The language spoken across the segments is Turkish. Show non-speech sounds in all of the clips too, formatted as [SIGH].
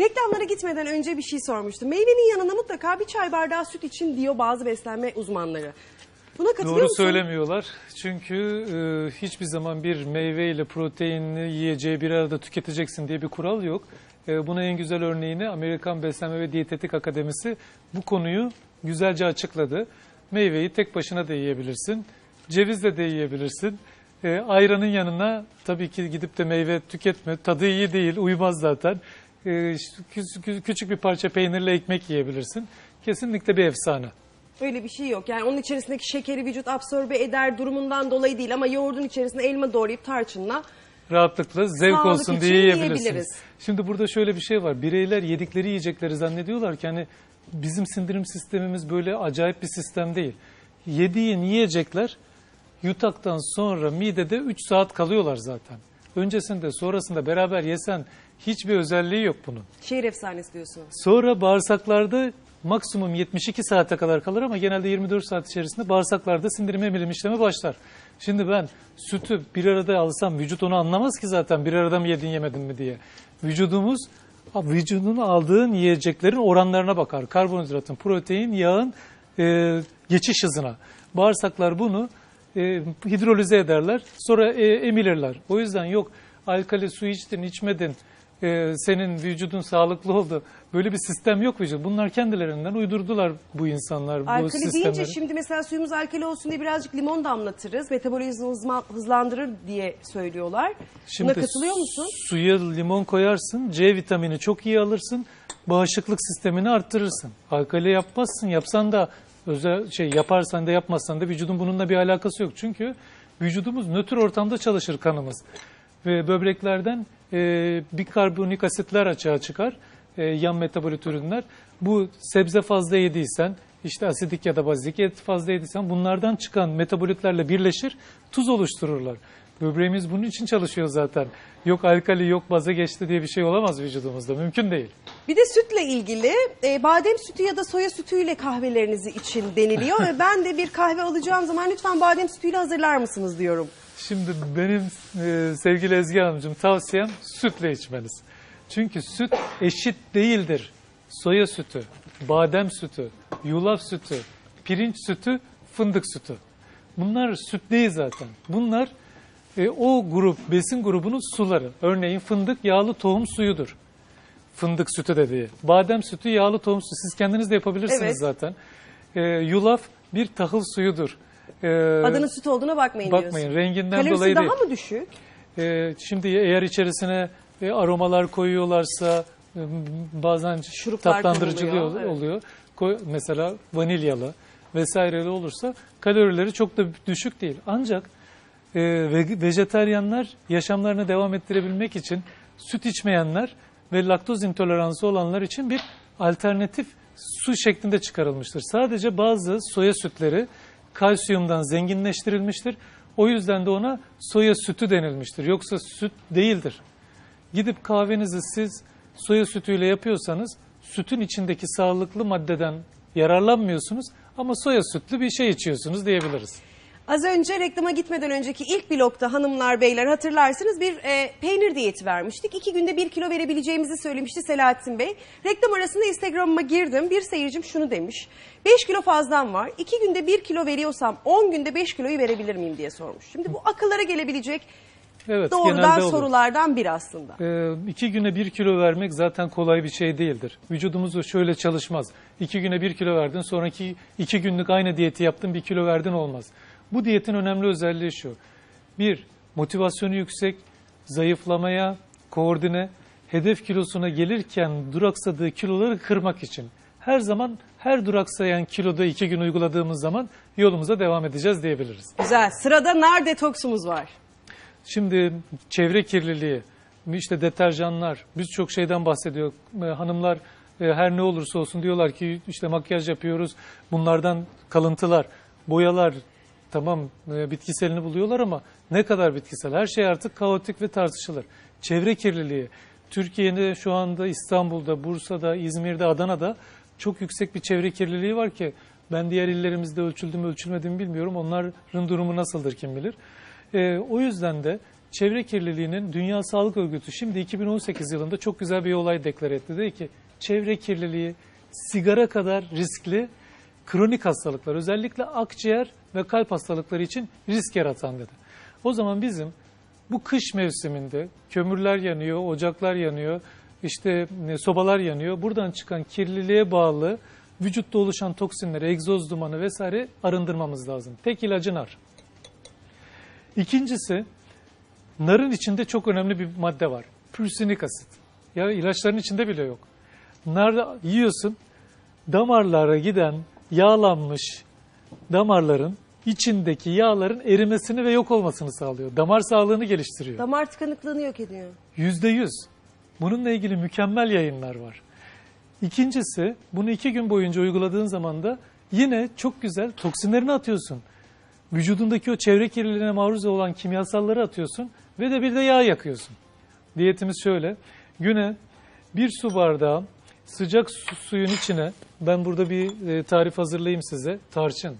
Reklamlara gitmeden önce bir şey sormuştum. Meyvenin yanına mutlaka bir çay bardağı süt için diyor bazı beslenme uzmanları. Buna katılıyor Doğru musun? söylemiyorlar. Çünkü e, hiçbir zaman bir meyve ile proteinli yiyeceği bir arada tüketeceksin diye bir kural yok. E, buna en güzel örneğini Amerikan Beslenme ve Diyetetik Akademisi bu konuyu güzelce açıkladı. Meyveyi tek başına da yiyebilirsin. Cevizle de yiyebilirsin. E, ayranın yanına tabii ki gidip de meyve tüketme. Tadı iyi değil, uymaz zaten. E, küçük bir parça peynirle ekmek yiyebilirsin. Kesinlikle bir efsane. Öyle bir şey yok. Yani onun içerisindeki şekeri vücut absorbe eder durumundan dolayı değil ama yoğurdun içerisine elma doğrayıp tarçınla rahatlıkla zevk Sağlık olsun diye yiyebilirsiniz. Şimdi burada şöyle bir şey var. Bireyler yedikleri yiyecekleri zannediyorlar ki hani bizim sindirim sistemimiz böyle acayip bir sistem değil. Yediğin yiyecekler yutaktan sonra midede 3 saat kalıyorlar zaten. Öncesinde sonrasında beraber yesen hiçbir özelliği yok bunun. şehir efsanesi diyorsunuz. Sonra bağırsaklarda maksimum 72 saate kadar kalır ama genelde 24 saat içerisinde bağırsaklarda sindirim emilim işlemi başlar. Şimdi ben sütü bir arada alsam vücut onu anlamaz ki zaten bir arada mı yedin yemedin mi diye. Vücudumuz vücudun aldığın yiyeceklerin oranlarına bakar. Karbonhidratın, protein, yağın e, geçiş hızına. Bağırsaklar bunu e, hidrolize ederler sonra e, emilirler. O yüzden yok alkali su içtin içmedin e, senin vücudun sağlıklı oldu. Böyle bir sistem yok vücut. Bunlar kendilerinden uydurdular bu insanlar bu Alkali sistemleri. deyince şimdi mesela suyumuz alkali olsun diye birazcık limon damlatırız. Metabolizmamızı hızlandırır diye söylüyorlar. Buna katılıyor musun? Suya limon koyarsın, C vitamini çok iyi alırsın, bağışıklık sistemini arttırırsın. Alkali yapmazsın, yapsan da özel şey yaparsan da yapmazsan da vücudun bununla bir alakası yok. Çünkü vücudumuz nötr ortamda çalışır kanımız. Ve böbreklerden e, bikarbonik asitler açığa çıkar, e, yan metabolit ürünler. Bu sebze fazla yediysen, işte asidik ya da bazik et fazla yediysen bunlardan çıkan metabolitlerle birleşir, tuz oluştururlar. Böbreğimiz bunun için çalışıyor zaten. Yok alkali yok baza geçti diye bir şey olamaz vücudumuzda. Mümkün değil. Bir de sütle ilgili e, badem sütü ya da soya sütüyle kahvelerinizi için deniliyor [LAUGHS] ve ben de bir kahve alacağım zaman lütfen badem sütüyle hazırlar mısınız diyorum. Şimdi benim e, sevgili Ezgi Hanımcığım tavsiyem sütle içmeniz. Çünkü süt eşit değildir. Soya sütü, badem sütü, yulaf sütü, pirinç sütü, fındık sütü. Bunlar süt değil zaten. Bunlar e, o grup, besin grubunun suları. Örneğin fındık yağlı tohum suyudur. Fındık sütü dediği. Badem sütü yağlı tohum suyu. Siz kendiniz de yapabilirsiniz Evet. zaten. E, yulaf bir tahıl suyudur. E, Adının süt olduğuna bakmayın, Bakmayın diyorsun. renginden Kalorisi dolayı daha değil. mı düşük? Ee, şimdi eğer içerisine e, aromalar koyuyorlarsa e, bazen Şuruplar tatlandırıcı konuluyor, oluyor. evet. oluyor. Koy- mesela vanilyalı vesaireli olursa kalorileri çok da düşük değil. Ancak e, ve- vejetaryenler yaşamlarını devam ettirebilmek için süt içmeyenler ve laktoz intoleransı olanlar için bir alternatif su şeklinde çıkarılmıştır. Sadece bazı soya sütleri kalsiyumdan zenginleştirilmiştir. O yüzden de ona soya sütü denilmiştir. Yoksa süt değildir. Gidip kahvenizi siz soya sütüyle yapıyorsanız sütün içindeki sağlıklı maddeden yararlanmıyorsunuz ama soya sütlü bir şey içiyorsunuz diyebiliriz. Az önce reklama gitmeden önceki ilk blokta hanımlar beyler hatırlarsınız bir e, peynir diyeti vermiştik. İki günde bir kilo verebileceğimizi söylemişti Selahattin Bey. Reklam arasında Instagram'ıma girdim. Bir seyircim şunu demiş. 5 kilo fazlam var. İki günde bir kilo veriyorsam 10 günde 5 kiloyu verebilir miyim diye sormuş. Şimdi bu akıllara gelebilecek Evet, doğrudan genelde olur. sorulardan bir aslında. Ee, iki güne bir kilo vermek zaten kolay bir şey değildir. Vücudumuz şöyle çalışmaz. İki güne bir kilo verdin, sonraki iki günlük aynı diyeti yaptın, bir kilo verdin olmaz. Bu diyetin önemli özelliği şu. Bir, motivasyonu yüksek, zayıflamaya, koordine, hedef kilosuna gelirken duraksadığı kiloları kırmak için. Her zaman her duraksayan kiloda iki gün uyguladığımız zaman yolumuza devam edeceğiz diyebiliriz. Güzel. Sırada nar detoksumuz var. Şimdi çevre kirliliği, işte deterjanlar, birçok şeyden bahsediyor. E, Hanımlar e, her ne olursa olsun diyorlar ki işte makyaj yapıyoruz. Bunlardan kalıntılar, boyalar tamam e, bitkiselini buluyorlar ama ne kadar bitkisel? Her şey artık kaotik ve tartışılır. Çevre kirliliği, Türkiye'de şu anda İstanbul'da, Bursa'da, İzmir'de, Adana'da çok yüksek bir çevre kirliliği var ki ben diğer illerimizde ölçüldü mü ölçülmedi mi bilmiyorum. Onların durumu nasıldır kim bilir. Ee, o yüzden de çevre kirliliğinin Dünya Sağlık Örgütü şimdi 2018 yılında çok güzel bir olay deklare etti. Dedi ki çevre kirliliği sigara kadar riskli kronik hastalıklar özellikle akciğer ve kalp hastalıkları için risk yaratan dedi. O zaman bizim bu kış mevsiminde kömürler yanıyor, ocaklar yanıyor, işte e, sobalar yanıyor. Buradan çıkan kirliliğe bağlı vücutta oluşan toksinleri, egzoz dumanı vesaire arındırmamız lazım. Tek ilacı nar. İkincisi narın içinde çok önemli bir madde var. Pürsinik asit. Ya ilaçların içinde bile yok. Nar yiyorsun damarlara giden yağlanmış damarların içindeki yağların erimesini ve yok olmasını sağlıyor. Damar sağlığını geliştiriyor. Damar tıkanıklığını yok ediyor. Yüzde yüz. Bununla ilgili mükemmel yayınlar var. İkincisi bunu iki gün boyunca uyguladığın zaman da yine çok güzel toksinlerini atıyorsun. Vücudundaki o çevre kirliliğine maruz olan kimyasalları atıyorsun ve de bir de yağ yakıyorsun. Diyetimiz şöyle. Güne bir su bardağı sıcak su, suyun içine ben burada bir e, tarif hazırlayayım size. Tarçın.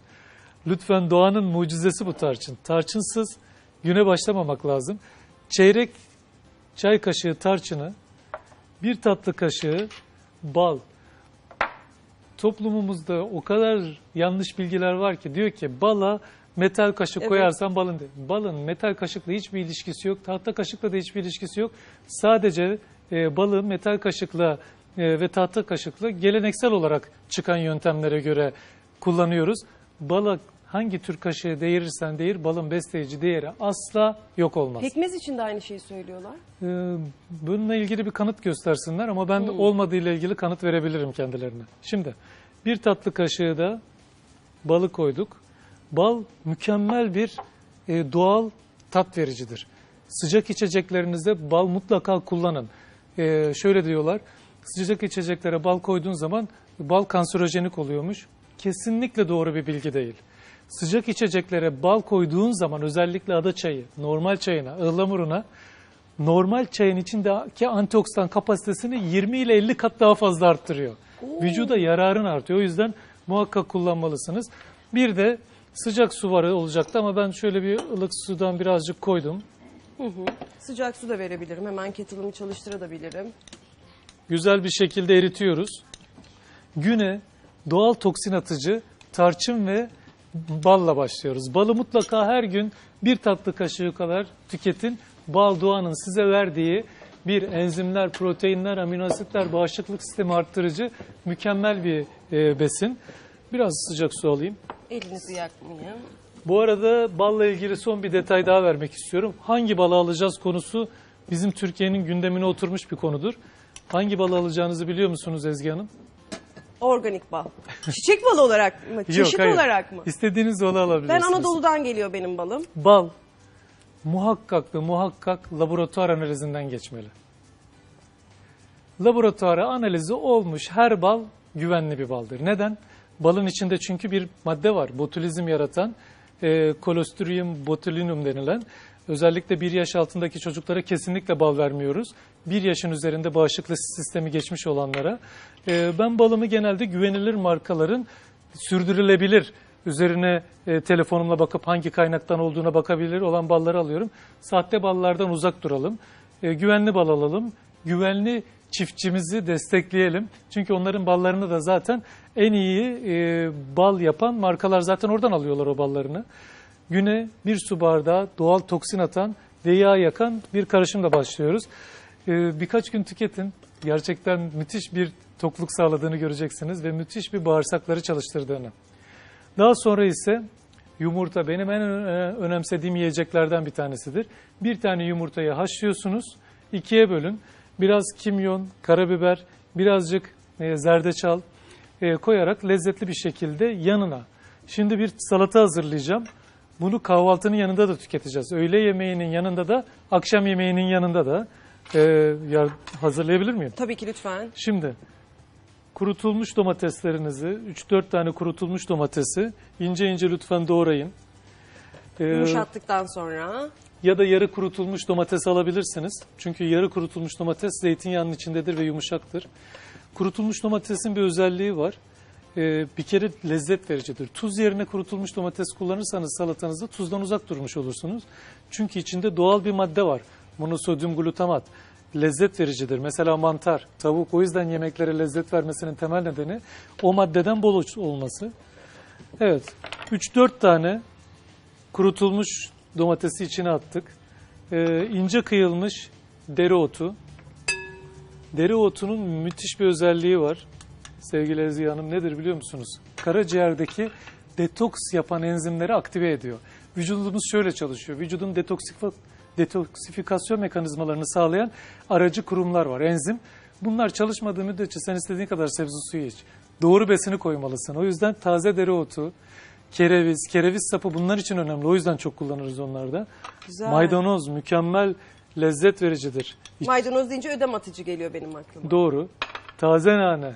Lütfen doğanın mucizesi bu tarçın. Tarçınsız güne başlamamak lazım. Çeyrek çay kaşığı tarçını, bir tatlı kaşığı bal. Toplumumuzda o kadar yanlış bilgiler var ki diyor ki bala metal kaşık Evet. koyarsan balın de. Balın metal kaşıkla hiçbir ilişkisi yok. Tahta kaşıkla da hiçbir ilişkisi yok. Sadece e, balı metal kaşıkla e, ve tahta kaşıkla geleneksel olarak çıkan yöntemlere göre kullanıyoruz. Bala hangi tür kaşığı değirirsen değir balın besleyici değeri asla yok olmaz. Pekmez için de aynı şeyi söylüyorlar. Ee, bununla ilgili bir kanıt göstersinler ama ben de olmadığı ile ilgili kanıt verebilirim kendilerine. Şimdi bir tatlı kaşığı da balı koyduk. Bal mükemmel bir e, doğal tat vericidir. Sıcak içeceklerinizde bal mutlaka kullanın. Ee, şöyle diyorlar, sıcak içeceklere bal koyduğun zaman bal kanserojenik oluyormuş. Kesinlikle doğru bir bilgi değil. Sıcak içeceklere bal koyduğun zaman özellikle ada çayı, normal çayına, ıhlamuruna normal çayın içindeki antioksidan kapasitesini 20 ile 50 kat daha fazla arttırıyor. Vücuda yararın artıyor. O yüzden muhakkak kullanmalısınız. Bir de sıcak su var olacaktı ama ben şöyle bir ılık sudan birazcık koydum. Sıcak su da verebilirim. Hemen kettle'ımı çalıştırabilirim. Güzel bir şekilde eritiyoruz. Güne doğal toksin atıcı tarçın ve balla başlıyoruz. Balı mutlaka her gün bir tatlı kaşığı kadar tüketin. Bal doğanın size verdiği bir enzimler, proteinler, amino asitler, bağışıklık sistemi arttırıcı mükemmel bir e, besin. Biraz sıcak su alayım. Elinizi yakmayın. Bu arada balla ilgili son bir detay daha vermek istiyorum. Hangi balı alacağız konusu bizim Türkiye'nin gündemine oturmuş bir konudur. Hangi balı alacağınızı biliyor musunuz Ezgi Hanım? Organik bal. Çiçek balı olarak mı? [LAUGHS] Çeşit hayır. olarak mı? İstediğiniz balı Ben alabilirsiniz. Anadolu'dan geliyor benim balım. Bal muhakkak ve muhakkak laboratuvar analizinden geçmeli. Laboratuvara analizi olmuş her bal güvenli bir baldır. Neden? Balın içinde çünkü bir madde var. Botulizm yaratan e, Clostridium botulinum denilen. Özellikle bir yaş altındaki çocuklara kesinlikle bal vermiyoruz. Bir yaşın üzerinde bağışıklık sistemi geçmiş olanlara. E, ben balımı genelde güvenilir markaların sürdürülebilir üzerine e, telefonumla bakıp hangi kaynaktan olduğuna bakabilir olan balları alıyorum. Sahte ballardan uzak duralım. E, güvenli bal alalım. Güvenli çiftçimizi destekleyelim. Çünkü onların ballarını da zaten en iyi e, bal yapan markalar zaten oradan alıyorlar o ballarını. Güne bir su bardağı doğal toksin atan ve yağ yakan bir karışımla başlıyoruz. E, birkaç gün tüketin. Gerçekten müthiş bir tokluk sağladığını göreceksiniz ve müthiş bir bağırsakları çalıştırdığını. Daha sonra ise yumurta benim en ö- önemsediğim yiyeceklerden bir tanesidir. Bir tane yumurtayı haşlıyorsunuz, ikiye bölün. Biraz kimyon, karabiber, birazcık e, zerdeçal e, koyarak lezzetli bir şekilde yanına. Şimdi bir salata hazırlayacağım. Bunu kahvaltının yanında da tüketeceğiz. Öğle yemeğinin yanında da, akşam yemeğinin yanında da e, ya- hazırlayabilir miyim? Tabii ki lütfen. Şimdi kurutulmuş domateslerinizi, 3-4 tane kurutulmuş domatesi ince ince lütfen doğrayın. Ee, Yumuşattıktan sonra. ya da yarı kurutulmuş domates alabilirsiniz. Çünkü yarı kurutulmuş domates zeytinyağının içindedir ve yumuşaktır. Kurutulmuş domatesin bir özelliği var. E, bir kere lezzet vericidir. Tuz yerine kurutulmuş domates kullanırsanız salatanızda tuzdan uzak durmuş olursunuz. Çünkü içinde doğal bir madde var. Monosodyum glutamat. Lezzet vericidir. Mesela mantar, tavuk o yüzden yemeklere lezzet vermesinin temel nedeni o maddeden bol olması. Evet, 3-4 tane kurutulmuş domatesi içine attık. Ee, ince kıyılmış dereotu. Dereotunun müthiş bir özelliği var. Sevgili Ezgi Hanım nedir biliyor musunuz? Karaciğerdeki detoks yapan enzimleri aktive ediyor. Vücudumuz şöyle çalışıyor. Vücudun detoksif- detoksifikasyon mekanizmalarını sağlayan aracı kurumlar var. Enzim. Bunlar çalışmadığı müddetçe sen istediğin kadar sebze suyu iç. Doğru besini koymalısın. O yüzden taze dereotu, kereviz, kereviz sapı bunlar için önemli. O yüzden çok kullanırız onlarda. Güzel. Maydanoz mükemmel lezzet vericidir. Maydanoz deyince ödem atıcı geliyor benim aklıma. Doğru. Taze nane.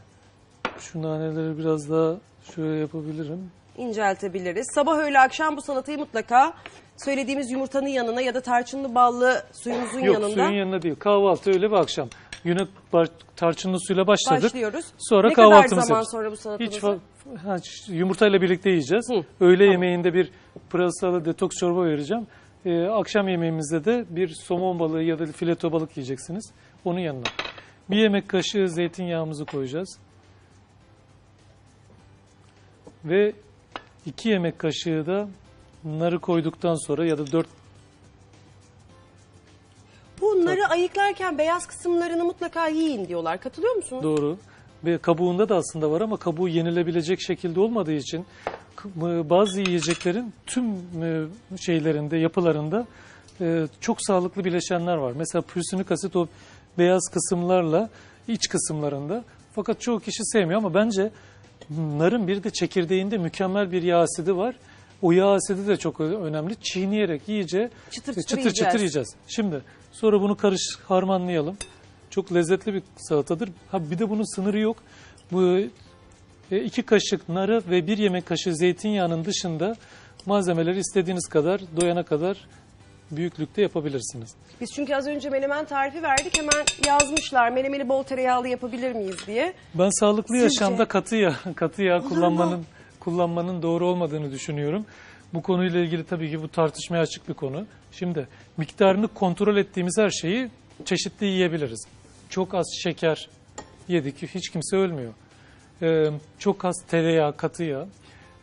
Şu naneleri biraz daha şöyle yapabilirim. İnceltebiliriz. Sabah öğle akşam bu salatayı mutlaka söylediğimiz yumurtanın yanına ya da tarçınlı ballı suyumuzun Yok yanında suyun yanına değil. Kahvaltı öyle bir akşam. Güne bar- tarçınlı suyla başladık. başlıyoruz. Sonra ne kadar kahvaltımızı zaman yapıyoruz. sonra bu salatamızı? Hiç fa- ha, yumurtayla birlikte yiyeceğiz. Hı, Öğle yemeğinde bir pırasalı detoks çorba vereceğim. Ee, akşam yemeğimizde de bir somon balığı ya da fileto balık yiyeceksiniz. Onun yanına. Bir yemek kaşığı zeytinyağımızı koyacağız. Ve iki yemek kaşığı da narı koyduktan sonra ya da dört Bunları ayıklarken beyaz kısımlarını mutlaka yiyin diyorlar. Katılıyor musunuz? Doğru. Ve kabuğunda da aslında var ama kabuğu yenilebilecek şekilde olmadığı için k- bazı yiyeceklerin tüm e, şeylerinde, yapılarında e, çok sağlıklı bileşenler var. Mesela pürsünük asit o beyaz kısımlarla iç kısımlarında. Fakat çoğu kişi sevmiyor ama bence narın bir de çekirdeğinde mükemmel bir yağ asidi var. O yağ asidi de çok önemli. Çiğneyerek iyice Çıtır çıtır çıtır çıtır, yiyeceğiz. yiyeceğiz. Şimdi sonra bunu karış harmanlayalım. Çok lezzetli bir salatadır. Ha bir de bunun sınırı yok. Bu e, iki kaşık narı ve bir yemek kaşığı zeytinyağının dışında malzemeleri istediğiniz kadar doyana kadar büyüklükte yapabilirsiniz. Biz çünkü az önce menemen tarifi verdik. Hemen yazmışlar menemeni bol tereyağlı yapabilir miyiz diye. Ben sağlıklı Sizce? yaşamda katı yağ, katı yağ kullanmanın kullanmanın doğru olmadığını düşünüyorum. Bu konuyla ilgili tabii ki bu tartışmaya açık bir konu. Şimdi miktarını kontrol ettiğimiz her şeyi çeşitli yiyebiliriz. Çok az şeker yedik hiç kimse ölmüyor. Ee, çok az tereyağı, katı yağ.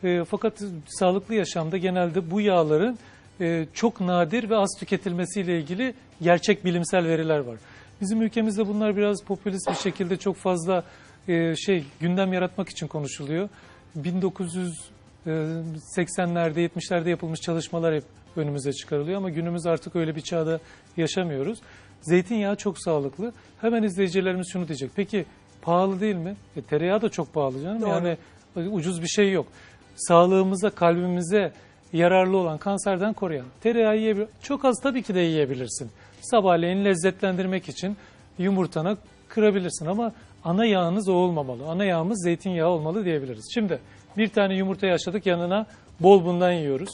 Ee, fakat sağlıklı yaşamda genelde bu yağların e, çok nadir ve az tüketilmesiyle ilgili gerçek bilimsel veriler var. Bizim ülkemizde bunlar biraz popülist bir şekilde çok fazla e, şey gündem yaratmak için konuşuluyor. 1980'lerde 70'lerde yapılmış çalışmalar hep önümüze çıkarılıyor ama günümüz artık öyle bir çağda yaşamıyoruz. Zeytinyağı çok sağlıklı. Hemen izleyicilerimiz şunu diyecek. Peki pahalı değil mi? E, tereyağı da çok pahalı canım. Doğru. Yani e, ucuz bir şey yok. Sağlığımıza, kalbimize yararlı olan kanserden koruyan tereyağı yiyebilir. Çok az tabii ki de yiyebilirsin. Sabahleyin lezzetlendirmek için yumurtana kırabilirsin ama ana yağınız o olmamalı. Ana yağımız zeytinyağı olmalı diyebiliriz. Şimdi bir tane yumurta yaşadık yanına bol bundan yiyoruz.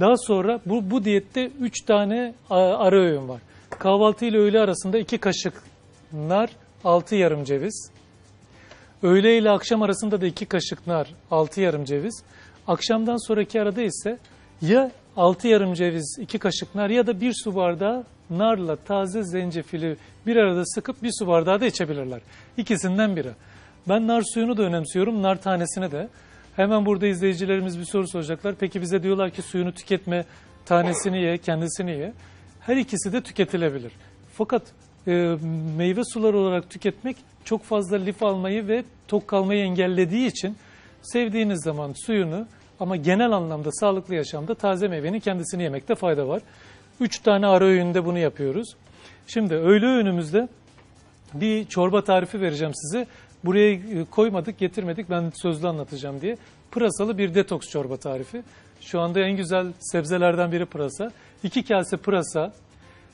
Daha sonra bu, bu diyette 3 tane ara öğün var. Kahvaltı ile öğle arasında 2 kaşık nar, 6 yarım ceviz. Öğle ile akşam arasında da 2 kaşık nar, 6 yarım ceviz. Akşamdan sonraki arada ise ya 6 yarım ceviz, 2 kaşık nar ya da 1 su bardağı narla taze zencefili bir arada sıkıp bir su bardağı da içebilirler. İkisinden biri. Ben nar suyunu da önemsiyorum, nar tanesini de. Hemen burada izleyicilerimiz bir soru soracaklar. Peki bize diyorlar ki suyunu tüketme, tanesini ye, kendisini ye. Her ikisi de tüketilebilir. Fakat e, meyve suları olarak tüketmek çok fazla lif almayı ve tok kalmayı engellediği için sevdiğiniz zaman suyunu ama genel anlamda sağlıklı yaşamda taze meyvenin kendisini yemekte fayda var. Üç tane ara öğünde bunu yapıyoruz. Şimdi öğle öğünümüzde bir çorba tarifi vereceğim size. Buraya e, koymadık, getirmedik. Ben sözlü anlatacağım diye. Pırasalı bir detoks çorba tarifi. Şu anda en güzel sebzelerden biri pırasa. İki kase pırasa,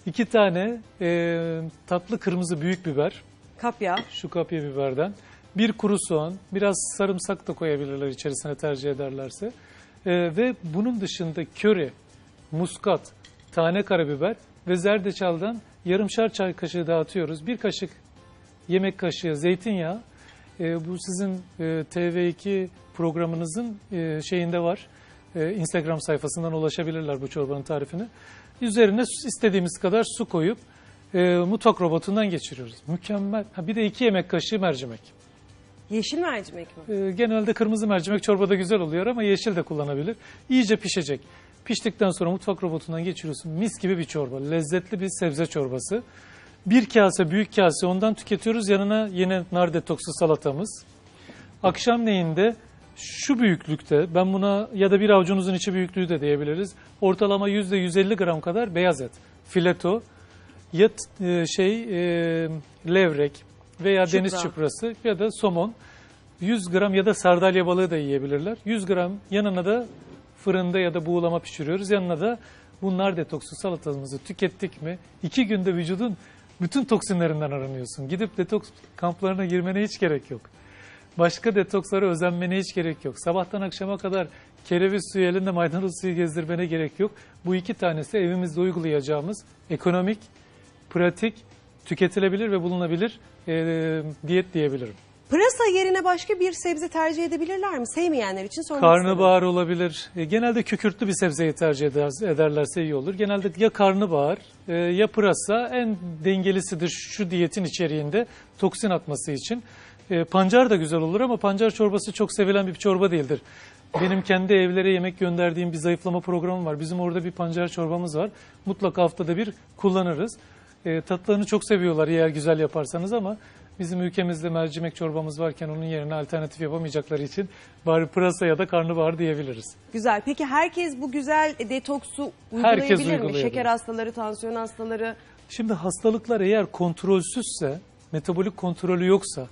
iki tane e, tatlı kırmızı büyük biber, Kapya. şu kapya biberden, bir kuru soğan, biraz sarımsak da koyabilirler içerisine tercih ederlerse. E, ve bunun dışında köri, muskat, tane karabiber ve zerdeçaldan yarımşar çay kaşığı dağıtıyoruz. Bir kaşık yemek kaşığı zeytinyağı, E, bu sizin e, TV2 programınızın e, şeyinde var. E, Instagram sayfasından ulaşabilirler bu çorbanın tarifini. Üzerine istediğimiz kadar su koyup e, mutfak robotundan geçiriyoruz. Mükemmel. Ha, bir de iki yemek kaşığı mercimek. Yeşil mercimek mi? E, genelde kırmızı mercimek çorbada güzel oluyor ama yeşil de kullanabilir. İyice pişecek. Piştikten sonra mutfak robotundan geçiriyorsun. Mis gibi bir çorba. Lezzetli bir sebze çorbası. Bir kase, büyük kase ondan tüketiyoruz. Yanına yine nar detoksu salatamız. Akşamleyin şu büyüklükte, ben buna ya da bir avucunuzun içi büyüklüğü de diyebiliriz. Ortalama %150 gram kadar beyaz et. Fileto, ya e, şey e, levrek veya Çupra. deniz çuprası ya da somon. 100 gram ya da sardalya balığı da yiyebilirler. 100 gram yanına da fırında ya da buğulama pişiriyoruz. Yanına da bunlar detoksu salatamızı tükettik mi iki günde vücudun bütün toksinlerinden aranıyorsun. Gidip detoks kamplarına girmene hiç gerek yok. Başka detokslara özenmene hiç gerek yok. Sabahtan akşama kadar kereviz suyu elinde maydanoz suyu gezdirmene gerek yok. Bu iki tanesi evimizde uygulayacağımız ekonomik, pratik, tüketilebilir ve bulunabilir eee, diyet diyebilirim. Pırasa yerine başka bir sebze tercih edebilirler mi? Sevmeyenler için sormak Karnabahar olabilir. E, genelde kükürtlü bir sebzeyi tercih eder- ederlerse iyi olur. Genelde ya karnabahar e, ya pırasa en dengelisidir şu diyetin içeriğinde toksin atması için. E, pancar da güzel olur ama pancar çorbası çok sevilen bir çorba değildir. Benim kendi evlere yemek gönderdiğim bir zayıflama programı var. Bizim orada bir pancar çorbamız var. Mutlaka haftada bir kullanırız. E, tatlarını çok seviyorlar eğer güzel yaparsanız ama bizim ülkemizde mercimek çorbamız varken onun yerine alternatif yapamayacakları için bari pırasa ya da karnabahar diyebiliriz. Güzel. Peki herkes bu güzel detoksu uygulayabilir mi? Şeker hastaları, tansiyon hastaları. Şimdi hastalıklar eğer kontrolsüzse, metabolik kontrolü yoksa,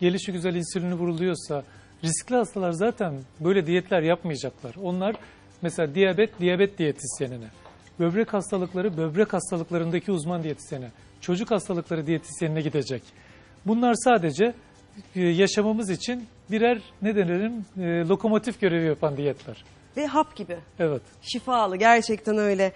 gelişi güzel insülini vuruluyorsa, riskli hastalar zaten böyle diyetler yapmayacaklar. Onlar mesela diyabet, diyabet diyetisyenine, böbrek hastalıkları, böbrek hastalıklarındaki uzman diyetisyene, çocuk hastalıkları diyetisyenine gidecek. Bunlar sadece e, yaşamamız için birer ne denelim e, lokomotif görevi yapan diyetler. Ve hap gibi. Evet. Şifalı gerçekten öyle.